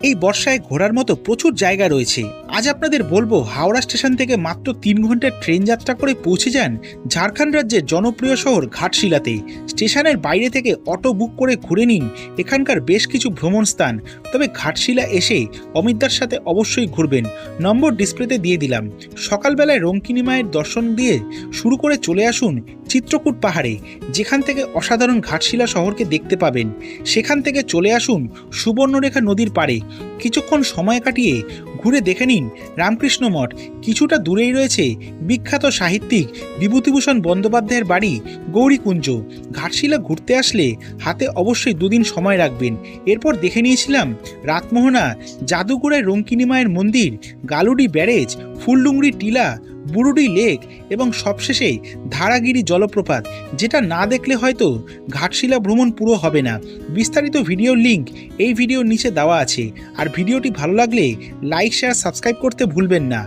এই বর্ষায় ঘোরার মতো প্রচুর জায়গা রয়েছে। আজ আপনাদের বলব, হাওড়া স্টেশন থেকে মাত্র তিন ঘণ্টার ট্রেন যাত্রা করে পৌঁছে যান ঝাড়খণ্ড রাজ্যের জনপ্রিয় শহর ঘাটশিলাতে। স্টেশনের বাইরে থেকে অটো বুক করে ঘুরে নিন এখানকার বেশ কিছু ভ্রমণ স্থান। তবে ঘাটশিলা এসে অমিতদার সাথে অবশ্যই ঘুরবেন। নম্বর ডিসপ্লেতে দিয়ে দিলাম। সকালবেলায় রঙ্কিনী মায়ের দর্শন দিয়ে শুরু করে চলে আসুন চিত্রকূট পাহাড়ে, যেখান থেকে অসাধারণ ঘাটশিলা শহরকে দেখতে পাবেন। সেখান থেকে চলে আসুন সুবর্ণরেখা নদীর পাড়ে। কিছুক্ষণ সময় কাটিয়ে ঘুরে দেখে নিন রামকৃষ্ণ মঠ। কিছুটা দূরেই রয়েছে বিখ্যাত সাহিত্যিক বিভূতিভূষণ বন্দ্যোপাধ্যায়ের বাড়ি গৌরীকুঞ্জ। ঘাটশিলা ঘুরতে আসলে হাতে অবশ্যই দুদিন সময় রাখবেন। এরপর দেখে নিয়েছিলাম রাতমোহনা জাদুগুড়ায় রঙ্কিনী মায়ের মন্দির, গালুডি ব্যারেজ, ফুলডুংরি টিলা বুরুডি লেক এবং সবশেষে ধারাগিরি জলপ্রপাত, যেটা না দেখলে হয়তো ঘাটশিলা ভ্রমণ পুরো হবে না। বিস্তারিত ভিডিও লিংক এই ভিডিওর নিচে দেওয়া আছে। আর ভিডিওটি ভালো লাগলে লাইক, শেয়ার, সাবস্ক্রাইব করতে ভুলবেন না।